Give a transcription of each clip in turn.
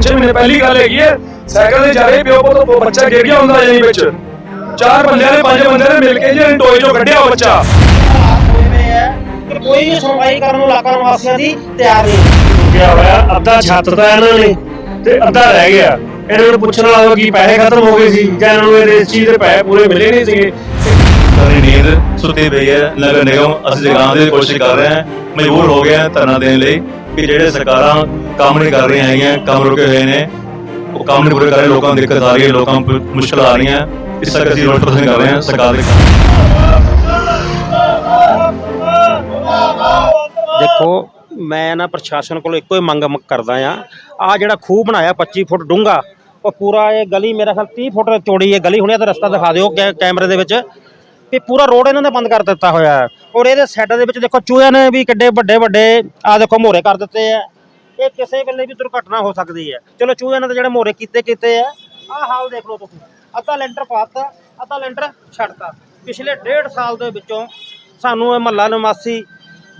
5-6 ਮਹੀਨੇ ਪਹਿਲੀ ਗੱਲ ਹੈਗੀ ਹੈ ਸਾਈਕਲ ਤੇ ਜਾ ਰਹੇ ਪਿਓ ਪੁੱਤ ਉਹ ਬੱਚਾ ਗਿਰ ਗਿਆ ਹੁੰਦਾ ਜਾਨੀ ਵਿੱਚ। ਚਾਰ ਬੰਦਿਆਂ ਨੇ ਪੰਜ ਬੰਦਿਆਂ ਨੇ ਮਿਲ ਕੇ ਜੀ ਟੋਏ ਚੋਂ ਕੱਢਿਆ ਉਹ ਬੱਚਾ। ਕੋਈ ਵੀ ਸੁਣਵਾਈ ਕਰਨ ਨੂੰ ਇਲਾਕਾ ਨਿਵਾਸੀਆਂ ਦੀ ਤਿਆਰ ਨਹੀਂ। ਗਿਆ ਹੋਇਆ ਅੱਧਾ ਛੱਤ ਤਾਂ ਇਹਨਾਂ ਨੇ ਤੇ ਅੱਧਾ ਰਹਿ ਗਿਆ। ਇਹਨਾਂ ਨੂੰ ਪੁੱਛਣ ਵਾਲਾ ਕੀ ਪੈਸੇ ਖਤਮ ਹੋ ਗਏ ਸੀ ਜਾਂ ਇਹਨਾਂ ਨੂੰ ਇਹਦੇ ਇਸ ਚੀਜ਼ ਦੇ ਪੈਸੇ ਪੂਰੇ ਮਿਲੇ ਨਹੀਂ ਸੀਗੇ। ਸਾਰੀ ਨੀਂਦ ਸੁੱਤੀ ਪਈ ਹੈ ਨਗਰ ਨਿਗਮ ਅਸੀਂ ਜਗਾਉਣ ਦੀ ਕੋਸ਼ਿਸ਼ ਕਰ ਰਹੇ ਹਾਂ ਮਜਬੂਰ ਹੋ ਗਏ ਹਾਂ ਧਰਨਾ ਦੇਣ ਲਈ ਕਿ ਜਿਹੜੇ ਸਰਕਾਰਾਂ ਕੰਮ ਨਹੀਂ ਕਰ ਰਹੀਆਂ ਹੈਗੀਆਂ, ਕੰਮ ਰੁਕੇ ਹੋਏ ਨੇ। ਉਹ ਕੰਮ ਨਹੀਂ ਪੂਰੇ ਕਰ ਰਹੇ, ਲੋਕਾਂ ਨੂੰ ਦਿੱਕਤ ਆ ਰਹੀ ਹੈ, ਲੋਕਾਂ ਨੂੰ ਮੁਸ਼ਕਲ ਆ ਰਹੀਆਂ। ਇਸ ਕਰਕੇ ਅਸੀਂ ਰੋਡ ਪ੍ਰਦਰਸ਼ਨ ਕਰ ਰਹੇ ਹਾਂ, ਸਰਕਾਰ ਦੇ ਦੇਖੋ, ਮੈਂ ਨਾ ਪ੍ਰਸ਼ਾਸਨ ਕੋਲ ਇੱਕੋ ਹੀ ਮੰਗ ਮ- ਕਰਦਾ ਆ ਆ ਜਿਹੜਾ ਖੂਹ ਬਣਾਇਆ 25 ਫੁੱਟ ਡੂੰਘਾ, ਉਹ ਪੂਰਾ ਇਹ ਗਲੀ, ਮੇਰਾ ਖਿਆਲ 30 ਫੁੱਟ ਚੌੜੀ ਇਹ ਗਲੀ ਹੋਣੀ ਆ ਰਸਤਾ ਦਿਖਾ ਦਿਓ ਕੈ- ਕੈਮਰੇ ਦੇ ਵਿੱਚ। ਵੀ ਪੂਰਾ ਰੋਡ ਇਹਨਾਂ ਨੇ ਬੰਦ ਕਰ ਦਿੱਤਾ ਹੋਇਆ ਹੈ। ਔਰ ਇਹਦੇ ਸਾਈਡਾਂ ਦੇ ਵਿੱਚ ਦੇਖੋ, ਚੂਹਿਆਂ ਨੇ ਵੀ ਕਿੱਡੇ ਵੱਡੇ ਵੱਡੇ ਆ ਦੇਖੋ ਮੋਰੇ ਕਰ ਦਿੱਤੇ ਆ। ਇਹ ਕਿਸੇ ਵੇਲੇ ਵੀ ਦੁਰਘਟਨਾ ਹੋ ਸਕਦੀ ਹੈ। ਚਲੋ ਚੂਹੇ ਨੇ ਤਾਂ ਜਿਹੜੇ ਮੋਰੇ ਕੀਤੇ ਕੀਤੇ ਆ। ਆਹ ਹਾਲ ਦੇਖ ਲਓ ਤੁਸੀਂ। ਅੱਧਾ ਲੈਂਟਰ ਪਾਤਾ, ਅੱਧਾ ਲੈਂਟਰ ਛੱਡਤਾ। ਪਿਛਲੇ ਡੇਢ ਸਾਲ ਦੇ ਵਿੱਚੋਂ ਸਾਨੂੰ ਇਹ ਮਹੱਲਾ ਨਿਵਾਸੀ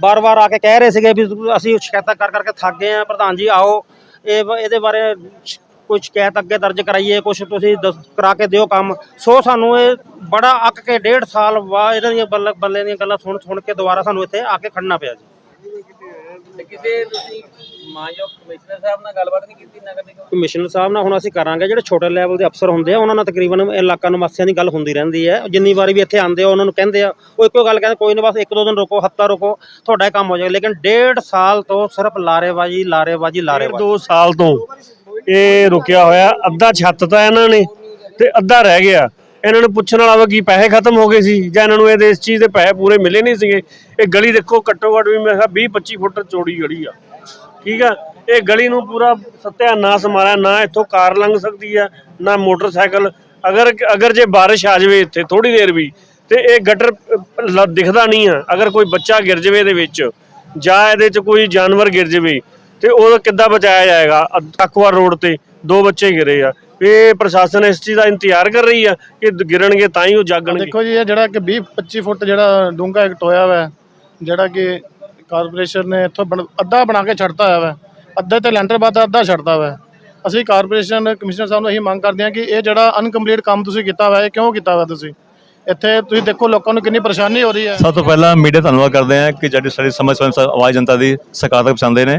ਬਾਰ-ਬਾਰ ਆ ਕੇ ਕਹਿ ਰਹੇ ਸੀਗੇ ਵੀ ਅਸੀਂ ਸ਼ਿਕਾਇਤਾਂ ਕਰ ਕਰਕੇ ਥੱਕ ਗਏ ਆ ਪ੍ਰਧਾਨ ਜੀ, ਆਓ। ਇਹ ਇਹਦੇ ਬਾਰੇ ਸ਼- ਕੋਈ ਸ਼ਿਕਾਇਤ ਅੱਗੇ ਦਰਜ ਕਰਾਈਏ ਕੁਝ ਤੁਸੀਂ ਦੱਸ- ਕਰਾ ਕੇ ਦਿਓ ਕੰਮ। ਸੋ ਸਾਨੂੰ ਇਹ ਬੜਾ ਅੱਕ ਕੇ ਡੇਢ ਸਾਲ ਬਾਅਦ ਇਹਨਾਂ ਦੀਆਂ ਬੱਲੇ ਬੱਲੇ ਦੀਆਂ ਗੱਲਾਂ ਸੁਣ ਸੁਣ ਕੇ ਦੁਬਾਰਾ ਸਾਨੂੰ ਇੱਥੇ ਆ ਕੇ ਖੜਨਾ ਪਿਆ ਜੀ। ਤੇ ਕਿਸੇ ਤੁਸੀਂ ਮਾਨਯੋਗ ਕਮਿਸ਼ਨਰ ਸਾਹਿਬ ਨਾਲ ਗੱਲਬਾਤ ਨਹੀਂ ਕੀਤੀ ਨਗਰ ਨਿਗਮ ਕਮਿਸ਼ਨਰ ਸਾਹਿਬ ਨਾਲ ਹੁਣ ਅਸੀਂ ਕਰਾਂਗੇ ਜਿਹੜੇ ਛੋਟੇ ਲੈਵਲ ਦੇ ਅਫਸਰ ਹੁੰਦੇ ਆ ਉਹਨਾਂ ਨਾਲ ਤਕਰੀਬਨ ਇਲਾਕਾ ਨਿਵਾਸੀਆਂ ਦੀ ਗੱਲ ਹੁੰਦੀ ਰਹਿੰਦੀ ਹੈ। ਜਿੰਨੀ ਵਾਰੀ ਵੀ ਇੱਥੇ ਆਉਂਦੇ ਆ ਉਹਨਾਂ ਨੂੰ ਕਹਿੰਦੇ ਆ ਉਹ ਇੱਕੋ ਗੱਲ ਕਹਿੰਦੇ ਕੋਈ ਨਹੀਂ ਬਸ ਇੱਕ ਦੋ ਦਿਨ ਰੁਕੋ ਹਫਤਾ ਰੁਕੋ ਤੁਹਾਡਾ ਇਹ ਕੰਮ ਹੋ ਜਾਏਗਾ। ਲੇਕਿਨ ਡੇਢ ਸਾਲ ਤੋਂ ਸਿਰਫ ਲਾਰੇਬਾਜ਼ੀ ਲਾਰੇਬਾਜ਼ੀ ਲਾਰੇਬਾਜ਼ੀ ਦੋ ਸਾਲ ਤੋਂ ਇਹ ਰੁਕਿਆ ਹੋਇਆ ਅੱਧਾ ਛੱਤ ਤਾਂ ਇਹਨਾਂ ਨੇ ਤੇ ਅੱਧਾ ਰਹਿ ਗਿਆ। ਇਹਨਾਂ ਨੂੰ ਪੁੱਛਣ ਵਾਲਾ ਵਾ ਕੀ ਪੈਸੇ ਖਤਮ ਹੋ ਗਏ ਸੀ ਜਾਂ ਇਹਨਾਂ ਨੂੰ ਇਹਦੇ ਇਸ ਚੀਜ਼ ਦੇ ਪੈਸੇ ਪੂਰੇ ਮਿਲੇ ਨਹੀਂ ਸੀਗੇ। ਇਹ ਗਲੀ ਦੇਖੋ ਘੱਟੋ ਘੱਟ ਵੀ ਮੈਂ ਕਿਹਾ 20 25 ਫੁੱਟ ਚੌੜੀ ਗਲੀ ਆ। ਠੀਕ ਆ? ਇਹ ਗਲੀ ਨੂੰ ਪੂਰਾ ਸਤਿਆ ਨਾ ਸਮਾਰਿਆ, ਨਾ ਇੱਥੋਂ ਕਾਰ ਲੰਘ ਸਕਦੀ ਆ, ਨਾ ਮੋਟਰਸਾਈਕਲ। ਅਗਰ ਅਗਰ ਜੇ ਬਾਰਿਸ਼ ਆ ਜਾਵੇ ਇੱਥੇ ਥੋੜੀ ਦੇਰ ਵੀ, ਤੇ ਇਹ ਗਟਰ ਦਿਖਦਾ ਨਹੀਂ ਆ। ਅਗਰ ਕੋਈ ਬੱਚਾ ਗਿਰ ਜਾਵੇ ਇਹਦੇ ਵਿੱਚ ਜਾਂ ਇਹਦੇ 'ਚ ਕੋਈ ਜਾਨਵਰ ਗਿਰ ਜਾਵੇ, ਤੇ ਉਹ ਕਿੱਦਾਂ ਬਚਾਇਆ ਜਾਏਗਾ? ਤਕਵਾ ਰੋਡ ਤੇ ਦੋ ਬੱਚੇ ਗਿਰੇ ਆ। ਇਹ ਪ੍ਰਸ਼ਾਸਨ ਇਸ ਚੀਜ਼ ਦਾ ਇੰਤਜ਼ਾਰ ਕਰ ਰਹੀ ਆ ਕਿ ਗਿਰਨਗੇ ਤਾਂ ਹੀ ਉਹ ਜਾਗਣਗੇ। ਦੇਖੋ ਜੀ ਇਹ ਜਿਹੜਾ ਕਿ 20 25 ਫੁੱਟ ਜਿਹੜਾ ਡੂੰਘਾ ਇੱਕ ਟੋਇਆ ਵਾ ਜਿਹੜਾ ਕਿ ਕਾਰਪੋਰੇਸ਼ਨ ਨੇ ਇੱਥੋਂ ਬਣ- ਅੱਧਾ ਬਣਾ ਕੇ ਛੱਡਤਾ ਹੋਇਆ ਵਾ। ਅੱਧੇ ਤੇ ਲੈਂਟਰ ਬਾਅਦ ਅੱਧਾ ਛੱਡਤਾ ਵਾ। ਅਸੀਂ ਕਾਰਪੋਰੇਸ਼ਨ ਕਮਿਸ਼ਨਰ ਸਾਹਿਬ ਨੂੰ ਇਹੀ ਮੰਗ ਕਰਦੇ ਹਾਂ ਕਿ ਇਹ ਜਿਹੜਾ ਅਨਕੰਪਲੀਟ ਕੰਮ ਤੁਸੀਂ ਕੀਤਾ ਵਾ ਇਹ ਕਿਉਂ ਕੀਤਾ ਵਾ ਤੁਸੀਂ? ਇੱਥੇ ਤੁਸੀਂ ਦੇਖੋ ਲੋਕਾਂ ਨੂੰ ਕਿੰਨੀ ਪਰੇਸ਼ਾਨੀ ਹੋ ਰਹੀ ਹੈ। ਸਭ ਤੋਂ ਪਹਿਲਾਂ ਮੀਡੀਆ ਧੰਨਵਾਦ ਕਰਦੇ ਹਾਂ ਕਿ ਜਿਹੜੀ ਸਾਡੀ ਸਮਝ ਸਮਝ ਆਵਾਜ਼ ਜਨਤਾ ਦੀ ਸਰਕਾਰ ਤੱਕ ਪਹੁੰਚਾਉਂਦੇ ਨੇ।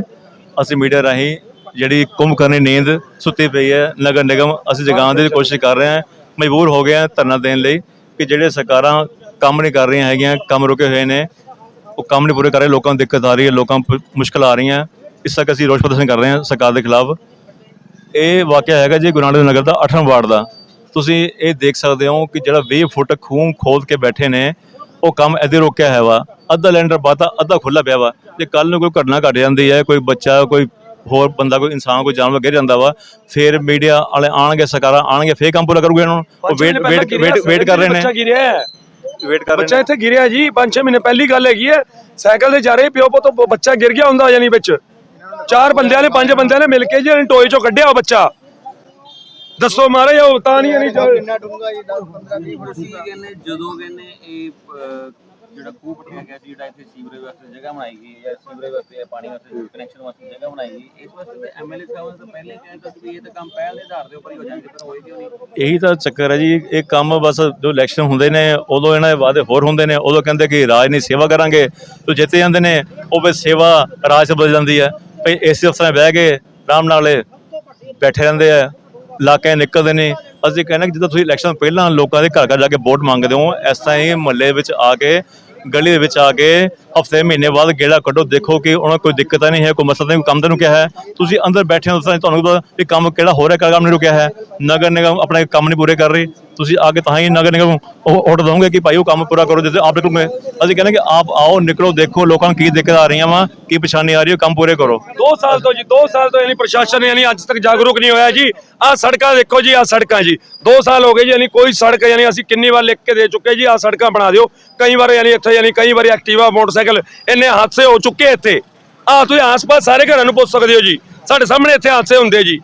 ਅਸੀਂ ਮੀਡੀਆ ਰਾਹੀਂ ਜਿਹੜੀ ਕੁੰਭ ਕਰਨੀ ਨੀਂਦ ਸੁੱਤੀ ਪਈ ਹੈ, ਨਗਰ ਨਿਗਮ ਅਸੀਂ ਜਗਾਉਣ ਦੀ ਕੋਸ਼ਿਸ਼ ਕਰ ਰਹੇ ਹਾਂ, ਮਜਬੂਰ ਹੋ ਗਏ ਹਾਂ ਧਰਨਾ ਦੇਣ ਲਈ ਕਿ ਜਿਹੜੇ ਸਰਕਾਰਾਂ ਕੰਮ ਨਹੀਂ ਕਰ ਰਹੀਆਂ ਹੈਗੀਆਂ, ਕੰਮ ਰੁਕੇ ਹੋਏ ਨੇ, ਉਹ ਕੰਮ ਨਹੀਂ ਪੂਰੇ ਕਰ ਰਹੇ, ਲੋਕਾਂ ਨੂੰ ਦਿੱਕਤ ਆ ਰਹੀ ਹੈ, ਲੋਕਾਂ ਨੂੰ ਮੁਸ਼ਕਲ ਆ ਰਹੀਆਂ, ਇਸ ਤੱਕ ਅਸੀਂ ਰੋਸ ਪ੍ਰਦਰਸ਼ਨ ਕਰ ਰਹੇ ਹਾਂ ਸਰਕਾਰ ਦੇ ਖਿਲਾਫ। ਇਹ ਵਾਕਿਆ ਹੈਗਾ ਜੀ ਗੁਰੂ ਨਾਨਕ ਨਗਰ ਦਾ 8ਵਾਂ ਵਾਰਡ ਦਾ। ਤੁਸੀਂ ਇਹ ਦੇਖ ਸਕਦੇ ਹੋ ਕਿ ਜਿਹੜਾ 20 ਫੁੱਟ ਖੂਹ ਖੋਦ ਕੇ ਬੈਠੇ ਨੇ, ਉਹ ਕੰਮ ਇਹਦੇ ਰੋਕਿਆ ਹੈ ਵਾ, ਅੱਧਾ ਲੈਂਡਰ ਬਾਤਾ ਅੱਧਾ ਖੁੱਲਾ ਪਿਆ ਵਾ, ਜੇ ਕੱਲ ਨੂੰ ਕੋਈ ਘਟਨਾ ਘਟ ਜਾਂਦੀ ਹੈ, ਕੋਈ ਬੱਚਾ, ਕੋਈ ਹੋਰ ਬੰਦਾ ਕੋਈ ਇਨਸਾਨ ਕੋਈ ਜਾਨਵਰ ਗਿਰ ਜਾਂਦਾ ਵਾ ਫਿਰ ਮੀਡੀਆ ਵਾਲੇ ਆਣਗੇ ਸਰਕਾਰਾਂ ਆਣਗੇ ਫੇਰ ਕੰਮ ਪੂਰਾ ਕਰੂਗੇ ਇਹਨਾਂ ਨੂੰ। ਉਹ ਵੇਟ ਵੇਟ ਵੇਟ ਵੇਟ ਕਰ ਰਹੇ ਨੇ। ਬੱਚਾ ਗਿਰਿਆ। ਵੇਟ ਕਰ ਰਹੇ ਬੱਚਾ ਨੇ। ਇੱਥੇ ਗਿਰਿਆ ਜੀ 5-6 ਮਹੀਨੇ ਪਹਿਲੀ ਗੱਲ ਹੈਗੀ ਹੈ ਸਾਈਕਲ ਤੇ ਜਾ ਰਹੇ ਪਿਓ ਪੁੱਤ ਬੱਚਾ ਗਿਰ ਗਿਆ ਹੁੰਦਾ ਜਾਨੀ ਵਿੱਚ। ਚਾਰ ਬੰਦਿਆਂ ਨੇ ਪੰਜ ਬੰਦਿਆਂ ਨੇ ਮਿਲ ਕੇ ਜੀ ਟੋਏ ਚੋਂ ਕੱਢਿਆ ਉਹ ਬੱਚਾ। ਦੱਸੋ ਮਹਾਰਾਜ ਉਹ ਤਾਂ ਨਹੀਂ ਨਹੀਂ ਤੁਸੀਂ ਕਹਿੰਦੇ ਜਦੋਂ ਕਹਿੰਦੇ ਇਹ ਜਿਹੜਾ ਖੂਹ ਪਟਿਆ ਗਿਆ ਸੀ, ਜਿਹੜਾ ਇੱਥੇ ਸੀਵਰੇਜ ਵਾਸਤੇ ਜਗ੍ਹਾ ਬਣਾਈ ਗਈ ਹੈ ਜਾਂ ਸੀਵਰੇਜ ਵਾਸਤੇ ਜਾਂ ਪਾਣੀ ਵਾਸਤੇ ਕਨੈਕਸ਼ਨ ਵਾਸਤੇ ਜਗ੍ਹਾ ਬਣਾਈ ਗਈ, ਇਸ ਵਾਸਤੇ ਐਮਐਲਏ ਸਾਹਿਬ ਨੇ ਪਹਿਲੇ ਕਹਿੰਦਾ ਸੀ ਵੀ ਇਹ ਤਾਂ ਕੰਮ ਪਹਿਲ ਦੇ ਆਧਾਰ ਦੇ ਉੱਪਰ ਹੀ ਹੋ ਜਾਣਗੇ ਪਰ ਹੋਏ ਕਿਉਂ ਨਹੀਂ? ਇਹੀ ਤਾਂ ਚੱਕਰ ਹੈ ਜੀ, ਇਹ ਕੰਮ ਬਸ ਜੋ ਇਲੈਕਸ਼ਨ ਹੁੰਦੇ ਨੇ, ਉਦੋਂ ਇਹਨਾਂ ਦੇ ਵਾਅਦੇ ਹੋਰ ਹੁੰਦੇ ਨੇ, ਉਦੋਂ ਕਹਿੰਦੇ ਕਿ ਰਾਜ ਨਹੀਂ ਸੇਵਾ ਕਰਾਂਗੇ ਤੇ ਜਿੱਤੇ ਜਾਂਦੇ ਨੇ, ਉਹ ਵੀ ਸੇਵਾ ਰਾਜ ਚ ਬਦਲ ਜਾਂਦੀ ਹੈ। ਭਈ ਇਸੇ ਅਫਸਰਾਂ ਬਹਿ ਕੇ ਆਰਾਮ ਨਾਲ ਬੈਠੇ ਰਹਿੰਦੇ ਆ ਇਲਾਕੇ ਨਿਕਲਦੇ ਨੇ ਅਸੀਂ ਕਹਿੰਦੇ ਕਿ ਜਿੱਦਾਂ ਤੁਸੀਂ ਇਲੈਕਸ਼ਨ ਪਹਿਲਾਂ ਲੋਕਾਂ ਦੇ ਘਰ ਘਰ ਜਾ ਕੇ ਵੋਟ ਮੰਗਦੇ ਹੋ, ਇਸ ਤਰ੍ਹਾਂ ਹੀ ਮੁਹੱਲੇ ਵਿੱਚ ਆ ਕੇ, ਗਲੀ ਦੇ ਵਿੱਚ ਆ ਕੇ ਹਫ਼ਤੇ, ਮਹੀਨੇ ਬਾਅਦ ਗੇੜਾ ਕੱਢੋ, ਦੇਖੋ ਕਿ ਉਹਨਾਂ ਨੂੰ ਕੋਈ ਦਿੱਕਤ ਤਾਂ ਨਹੀਂ ਹੈ, ਕੋਈ ਮਸਲਾ ਨਹੀਂ, ਕੋਈ ਕੰਮ ਤਾਂ ਨਹੀਂ ਕਿਹਾ ਹੈ। ਤੁਸੀਂ ਅੰਦਰ ਬੈਠੇ ਹੋ ਤਾਂ ਤੁਹਾਨੂੰ ਪਤਾ ਵੀ ਕੰਮ ਕਿਹੜਾ ਹੋ ਰਿਹਾ, ਕਿਹੜਾ ਕੰਮ ਨਹੀਂ ਰੁਕਿਆ ਹੈ। ਨਗਰ ਨਿਗਮ ਆਪਣੇ ਕੰਮ ਨਹੀਂ ਪੂਰੇ ਕਰ ਰਹੀ। ਤੁਸੀਂ ਆ ਤਾਂ ਹੀ ਨਗਰ ਨਿਗਮ ਉਹ ਆਰਡਰ ਦੋਗੇ ਕਿ ਭਾਈ ਉਹ ਕੰਮ ਪੂਰਾ ਕਰੋ, ਜਿੱਥੇ ਆਪ ਨਿਕਲੋਗੇ। ਅਸੀਂ ਕਹਿੰਦੇ ਕਿ ਆਪ ਆਓ, ਨਿਕਲੋ, ਦੇਖੋ ਲੋਕਾਂ ਨੂੰ ਕੀ ਦਿੱਕਤ ਆ ਰਹੀਆਂ ਵਾ, ਕੀ ਪਰੇਸ਼ਾਨੀ ਆ ਰਹੀ ਹੈ, ਕੰਮ ਪੂਰੇ ਕਰੋ। 2 ਸਾਲ ਤੋਂ ਜੀ 2 ਸਾਲ ਤੋਂ ਯਾਨੀ ਪ੍ਰਸ਼ਾਸਨ ਯਾਨੀ ਅੱਜ ਤੱਕ ਜਾਗਰੂਕ ਨਹੀਂ ਹੋਇਆ ਜੀ। ਆਹ ਸੜਕਾਂ ਦੇਖੋ ਜੀ, ਆਹ ਸੜਕਾਂ ਜੀ। 2 ਸਾਲ ਹੋ ਗਏ ਜੀ, ਯਾਨੀ ਕੋਈ ਸੜਕ ਯਾਨੀ ਅਸੀਂ ਕਿੰਨੀ ਵਾਰ ਲਿਖ ਕੇ ਦੇ ਚੁੱਕੇ ਜੀ, ਆਹ ਸੜਕਾਂ ਬਣਾ ਦਿਓ। ਕਈ ਵਾਰ ਯਾਨੀ ਇੱਥੇ ਯਾਨੀ ਕਈ ਵਾਰੀ ਐਕਟਿਵਾ, ਮੋਟਰਸਾਈਕਲ ਇੰਨੇ ਹਾਦਸੇ ਹੋ ਚੁੱਕੇ ਇੱਥੇ। ਆਹ ਤੁਸੀਂ ਆਸ-ਪਾਸ ਸਾਰੇ ਘਰਾਂ ਨੂੰ ਪੁੱਛ ਸਕਦੇ ਹੋ ਜੀ। ਸਾਡੇ ਸਾਹਮਣੇ ਇੱਥੇ ਹਾਦਸੇ ਹੁੰਦੇ ਜੀ।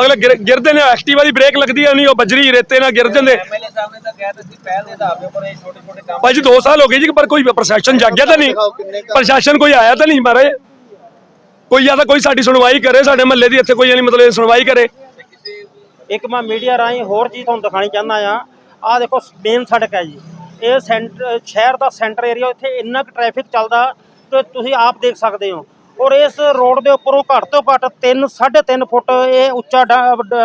ਅਗਲੇ ਗਿਰ- ਗਿਰਦੇ ਨੇ ਐਕਟਿਵਾ ਦੀ ਬ੍ਰੇਕ ਲੱਗਦੀ ਹੈ ਨਹੀਂ ਉਹ ਬਜਰੀ ਰੇਤੇ ਨਾਲ ਗਿਰ ਜਾਂਦੇ। ਐਮਐਲਏ ਸਾਹਿਬ ਨੇ ਤਾਂ ਕਿਹਾ ਤਾਂ ਸੀ ਪਹਿਲ ਦੇ ਆਧਾਰ ਦੇ ਉੱਪਰ ਇਹ ਛੋਟੇ ਛੋਟੇ ਕੰਮ ਭਾਜੀ 2 ਸਾਲ ਹੋ ਗਏ ਜੀ ਪਰ ਕੋਈ ਪ੍ਰਸ਼ਾਸਨ ਜਾਗਿਆ ਤਾਂ ਨਹੀਂ। ਪ੍ਰਸ਼ਾਸਨ ਕੋਈ ਆਇਆ ਤਾਂ ਨਹੀਂ ਮਾਰੇ। ਕੋਈ ਜਾਂ ਤਾਂ ਕੋਈ ਸਾਡੀ ਸੁਣਵਾਈ ਕਰੇ ਸਾਡੇ ਮਹੱਲੇ ਦੀ ਇੱਥੇ ਕੋਈ ਯਾਨੀ ਮਤਲਬ ਸੁਣਵਾਈ ਕਰੇ। ਇੱਕ ਮੈਂ ਮੀਡੀਆ ਰਾਹੀਂ ਹੋਰ ਚੀਜ਼ ਤੁਹਾਨੂੰ ਦਿਖਾਣੀ ਚਾਹੁੰਦਾ ਆ ਆਹ ਦੇਖੋ ਮੇਨ ਸੜਕ ਹੈ ਜੀ। ਇਹ ਸੈਂਟਰ ਸ਼ਹਿਰ ਦਾ ਸੈਂਟਰ ਏਰੀਆ ਇੱਥੇ ਇੰਨਾ ਕੁ ਟ੍ਰੈਫਿਕ ਚੱਲਦਾ ਕਿ ਤੁਸੀਂ ਆਪ ਦੇਖ ਸਕਦੇ ਹੋ। ਔਰ ਇਸ ਰੋਡ ਦੇ ਉੱਪਰੋਂ ਘੱਟ ਤੋਂ ਘੱਟ 3 3.5 ਫੁੱਟ ਇਹ ਉੱਚਾ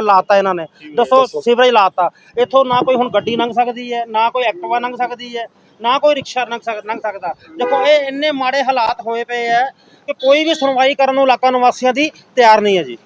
ਲਾਤਾ ਇਹਨਾਂ ਨੇ। ਦੱਸੋ ਸੀਵਰੇਜ ਲਾਤਾ। ਇੱਥੋਂ ਨਾ ਕੋਈ ਹੁਣ ਗੱਡੀ ਲੰਘ ਸਕਦੀ ਹੈ ਨਾ ਕੋਈ ਐਕਟਿਵਾ ਲੰਘ ਸਕਦੀ ਹੈ ਨਾ ਕੋਈ ਰਿਕਸ਼ਾ ਲੰਘ ਸਕਦਾ। ਦੇਖੋ ਇਹ ਇੰਨੇ ਮਾੜੇ ਹਾਲਾਤ ਹੋਏ ਪਏ ਹੈ ਕਿ ਕੋਈ ਵੀ ਸੁਣਵਾਈ ਕਰਨ ਨੂੰ ਇਲਾਕਾ ਨਿਵਾਸੀਆਂ ਦੀ ਤਿਆਰ ਨਹੀਂ ਹੈ ਜੀ।